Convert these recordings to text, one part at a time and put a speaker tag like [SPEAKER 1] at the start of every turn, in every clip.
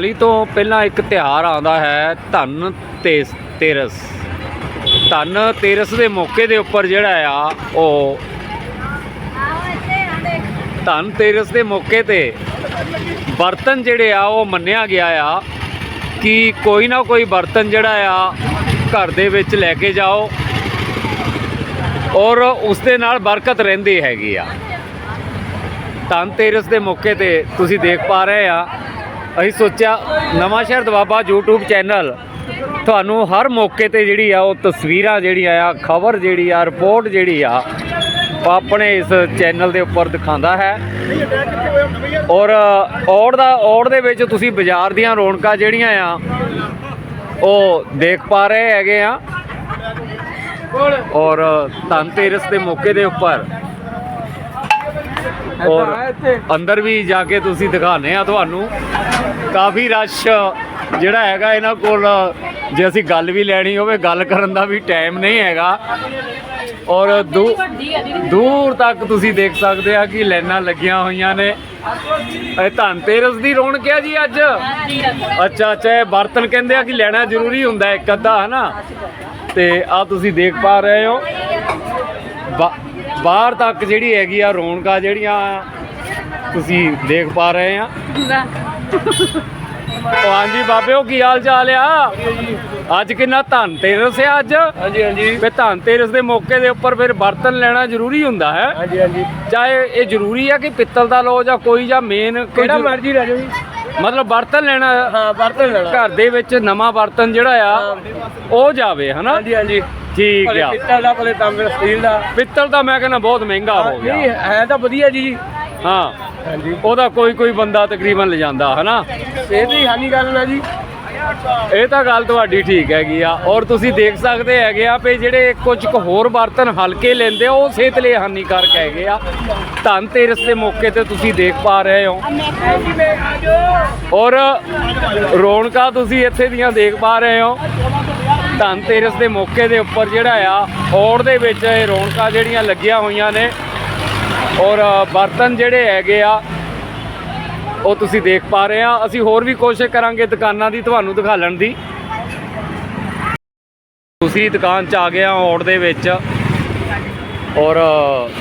[SPEAKER 1] ਦੀਵਾਲੀ ਤੋਂ ਪਹਿਲਾਂ ਇੱਕ ਤਿਉਹਾਰ ਆਉਂਦਾ ਹੈ, ਧਨ ਤੇਸ ਤੇਰਸ। ਧਨ ਤੇਰਸ ਦੇ ਮੌਕੇ ਦੇ ਉੱਪਰ ਜਿਹੜਾ ਆ, ਉਹ ਧਨ ਤੇਰਸ ਦੇ ਮੌਕੇ ਤੇ ਬਰਤਨ ਜਿਹੜੇ ਆ, ਉਹ ਮੰਨਿਆ ਗਿਆ ਆ ਕਿ ਕੋਈ ਨਾ ਕੋਈ ਬਰਤਨ ਜਿਹੜਾ ਆ, ਘਰ ਦੇ ਵਿੱਚ ਲੈ ਕੇ ਜਾਓ ਔਰ ਉਸ ਦੇ ਨਾਲ ਬਰਕਤ ਰਹਿੰਦੀ ਹੈਗੀ ਆ। ਧਨ ਤੇਰਸ ਦੇ ਮੌਕੇ ਤੇ ਤੁਸੀਂ ਦੇਖ ਪਾ ਰਹੇ ਆ ਅਸੀਂ ਸੋਚਿਆ ਨਵਾਂ ਸ਼ਹਿਰ ਦਵਾਬਾ YouTube ਚੈਨਲ। ਤੁਹਾਨੂੰ ਹਰ ਮੌਕੇ ਤੇ ਜਿਹੜੀ ਆ ਉਹ ਤਸਵੀਰਾਂ ਜਿਹੜੀਆਂ ਆ, ਖਬਰ ਜਿਹੜੀ ਆ, ਰਿਪੋਰਟ ਜਿਹੜੀ ਆ ਆਪਣੇ ਇਸ ਚੈਨਲ ਦੇ ਉੱਪਰ ਦਿਖਾਉਂਦਾ ਹੈ। ਔਰ ਔੜ ਦਾ, ਔੜ ਦੇ ਵਿੱਚ ਤੁਸੀਂ ਬਾਜ਼ਾਰ ਦੀਆਂ ਰੌਣਕਾਂ ਜਿਹੜੀਆਂ ਆ, ਉਹ ਦੇਖ ਪਾ ਰਹੇ ਹੈਗੇ ਆ। ਔਰ ਧਨ ਤੇਰਸ ਦੇ ਮੌਕੇ ਦੇ ਉੱਪਰ ਔਰ ਅੰਦਰ ਵੀ ਜਾ ਕੇ ਤੁਸੀਂ ਦਿਖਾਣੇ ਆ ਤੁਹਾਨੂੰ। ਕਾਫੀ ਰਸ਼ ਜਿਹੜਾ ਹੈਗਾ ਇਹਨਾਂ ਕੋਲ ਜੇ ਅਸੀਂ ਗੱਲ ਵੀ ਲੈਣੀ ਹੋਵੇ ਗੱਲ ਕਰਨ ਦਾ ਵੀ ਟਾਈਮ ਨਹੀਂ ਹੈਗਾ। ਔਰ ਦੂਰ ਤੱਕ ਤੁਸੀਂ ਦੇਖ ਸਕਦੇ ਆ ਕਿ ਲਾਈਨਾਂ ਲੱਗੀਆਂ ਹੋਈਆਂ ਨੇ। ਇਹ ਧਨ ਤੇਰਸ ਦੀ ਰੌਣਕ ਹੈ ਜੀ ਅੱਜ। ਅੱਛਾ ਅੱਛਾ ਇਹ ਬਰਤਨ ਕਹਿੰਦੇ ਆ ਕਿ ਲੈਣਾ ਜ਼ਰੂਰੀ ਹੁੰਦਾ ਇੱਕ ਅੱਧਾ ਹਨਾ? ਤੇ ਆ ਤੁਸੀਂ ਦੇਖ ਪਾ ਰਹੇ ਹੋ। ਬਾਹਰ ਤੱਕ ਜਿਹੜੀ ਹੈਗੀ ਆ ਰੌਣਕਾਂ ਜਿਹੜੀਆਂ ਤੁਸੀਂ ਦੇਖ ਪਾ ਰਹੇ ਆ। ਉਹ ਹਾਂਜੀ ਬਾਬਿਓ ਕੀ ਹਾਲ ਚਾਲ ਆ? ਅੱਜ ਕਿੰਨਾ ਧਨ ਤੇਰਸ ਹੈ ਅੱਜ?
[SPEAKER 2] ਹਾਂਜੀ ਹਾਂਜੀ।
[SPEAKER 1] ਵੀ ਧਨ ਤੇਰਸ ਦੇ ਮੌਕੇ ਦੇ ਉੱਪਰ ਫਿਰ ਬਰਤਨ ਲੈਣਾ ਜ਼ਰੂਰੀ ਹੁੰਦਾ ਹੈ।
[SPEAKER 2] ਹਾਂਜੀ ਹਾਂਜੀ।
[SPEAKER 1] ਚਾਹੇ ਇਹ ਜ਼ਰੂਰੀ ਆ ਕਿ ਪਿੱਤਲ ਦਾ ਲੋ ਜਾਂ ਕੋਈ ਜਾਂ ਮੇਨ
[SPEAKER 2] ਕਿਹੜਾ ਮਰਜ਼ੀ ਲੈ ਜਾਓ ਜੀ।
[SPEAKER 1] ਮਤਲਬ ਬਰਤਨ ਲੈਣਾ
[SPEAKER 2] ਹਾਂ ਬਰਤਨ ਲੈਣਾ।
[SPEAKER 1] ਘਰ ਦੇ ਵਿੱਚ ਨਵਾਂ ਬਰਤਨ ਜਿਹੜਾ ਆ ਉਹ ਜਾਵੇ ਹਨਾ?
[SPEAKER 2] ਹਾਂਜੀ ਹਾਂਜੀ।
[SPEAKER 1] ਠੀਕ ਆ।
[SPEAKER 2] ਪਿੱਤਲ ਦਾ ਭਲੇ ਤਾਂਬੇ ਦਾ ਸਟੀਲ ਦਾ।
[SPEAKER 1] ਪਿੱਤਲ ਤਾਂ ਮੈਂ ਕਹਿੰਦਾ ਬਹੁਤ ਮਹਿੰਗਾ ਹੋ
[SPEAKER 2] ਨਹੀਂ
[SPEAKER 1] ਗਿਆ
[SPEAKER 2] ਹੈ ਤਾਂ ਵਧੀਆ ਜੀ।
[SPEAKER 1] ਹਾਂ।
[SPEAKER 2] ਹਾਂਜੀ।
[SPEAKER 1] ਉਹਦਾ ਕੋਈ ਕੋਈ ਬੰਦਾ ਤਕਰੀਬਨ ਲਿਜਾਂਦਾ ਹਨਾ?
[SPEAKER 2] ਇਹ ਵੀ ਹਾਨੀ ਗੱਲ ਨਾ ਜੀ।
[SPEAKER 1] ਇਹ ਤਾਂ ਗੱਲ ਤੁਹਾਡੀ ਠੀਕ ਹੈਗੀ ਆ। ਔਰ ਤੁਸੀਂ ਦੇਖ ਸਕਦੇ ਹੈਗੇ ਆ ਵੀ ਜਿਹੜੇ ਕੁਝ ਕੁ ਹੋਰ ਬਰਤਨ ਹਲਕੇ ਲੈਂਦੇ ਆ, ਉਹ ਸਿਹਤ ਲਈ ਹਾਨੀਕਾਰਕ ਹੈਗੇ ਆ। ਧਨ ਤੇਰਸ ਦੇ ਮੌਕੇ ਤੇ ਤੁਸੀਂ ਦੇਖ ਪਾ ਰਹੇ ਹੋ। ਔਰ ਰੌਣਕਾਂ ਤੁਸੀਂ ਇੱਥੇ ਦੀਆਂ ਦੇਖ ਪਾ ਰਹੇ ਹੋ। ਧਨ ਤੇਰਸ ਦੇ ਮੌਕੇ ਦੇ ਉੱਪਰ ਜਿਹੜਾ ਆ ਔੜ ਦੇ ਵਿੱਚ ਇਹ ਰੌਣਕਾਂ ਜਿਹੜੀਆਂ ਲੱਗੀਆਂ ਹੋਈਆਂ ਨੇ। ਔਰ ਬਰਤਨ ਜਿਹੜੇ ਹੈਗੇ ਆ ਉਹ ਤੁਸੀਂ ਦੇਖ ਪਾ ਰਹੇ ਆ। ਅਸੀਂ ਹੋਰ ਵੀ ਕੋਸ਼ਿਸ਼ ਕਰਾਂਗੇ ਦੁਕਾਨਾਂ ਦੀ, ਤੁਹਾਨੂੰ ਦਿਖਾਲਣ ਦੀ। ਦੂਸਰੀ ਦੁਕਾਨ ਚ ਆ ਗਏ ਆ ਔੜ ਦੇ ਵਿੱਚ। ਔਰ,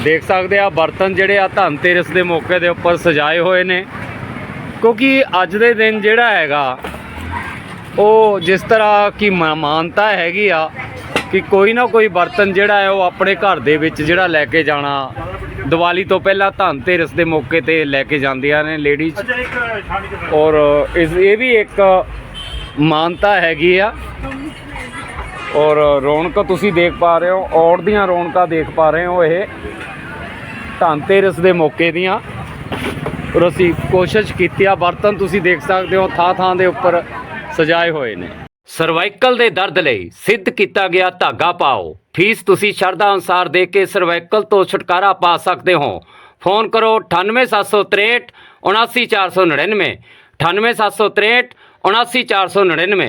[SPEAKER 1] ਦੇਖ ਸਕਦੇ ਆ, ਬਰਤਨ ਜਿਹੜੇ ਆ ਧਨ ਤੇਰਸ ਦੇ ਮੌਕੇ ਦੇ ਉੱਪਰ ਸਜਾਏ ਹੋਏ ਨੇ। ਕਿਉਂਕਿ ਅੱਜ ਦੇ ਦਿਨ ਜਿਹੜਾ ਹੈਗਾ, ਉਹ ਜਿਸ ਤਰ੍ਹਾਂ ਕੀ ਮਾ- ਮਾਨਤਾ ਹੈਗੀ ਆ ਕਿ ਕੋਈ ਨਾ ਕੋਈ ਬਰਤਨ ਜਿਹੜਾ ਹੈ ਉਹ ਆਪਣੇ ਘਰ ਦੇ ਵਿੱਚ ਜਿਹੜਾ ਲੈ ਕੇ ਜਾਣਾ ਦੀਵਾਲੀ ਤੋਂ ਪਹਿਲਾਂ ਧਨ ਤੇਰਸ ਦੇ ਮੌਕੇ ਤੇ ਲੈ ਕੇ ਜਾਂਦੀਆਂ ਨੇ ਲੇਡੀਜ਼ ਔਰ ਇਸ ਇਹ ਵੀ ਇੱਕ ਮਾਨਤਾ ਹੈਗੀ ਆ। ਔਰ ਰੌਣਕ ਤੁਸੀਂ ਦੇਖ ਪਾ ਰਹੇ ਹੋ ਔੜ ਦੀਆਂ ਰੌਣਕਾਂ ਦੇਖ ਪਾ ਰਹੇ ਹੋ ਇਹ ਧਨ ਤੇਰਸ ਦੇ ਮੌਕੇ ਦੀਆਂ। ਔਰ ਅਸੀਂ ਕੋਸ਼ਿਸ਼ ਕੀਤੀ ਆ ਬਰਤਨ ਤੁਸੀਂ ਦੇਖ ਸਕਦੇ ਹੋ ਥਾਂ ਥਾਂ ਦੇ ਉੱਪਰ ਸਜਾਏ ਹੋਏ ਨੇ। ਸਰਵਾਈਕਲ ਦੇ ਦਰਦ ਲਈ ਸਿੱਧ ਕੀਤਾ ਗਿਆ ਧਾਗਾ ਪਾਓ। ਫੀਸ ਤੁਸੀਂ ਸ਼ਰਧਾ ਅਨੁਸਾਰ ਦੇ ਕੇ ਸਰਵਾਈਕਲ ਤੋਂ ਛੁਟਕਾਰਾ ਪਾ ਸਕਦੇ ਹੋ। ਫੋਨ ਕਰੋ 98763 79499 98763 79499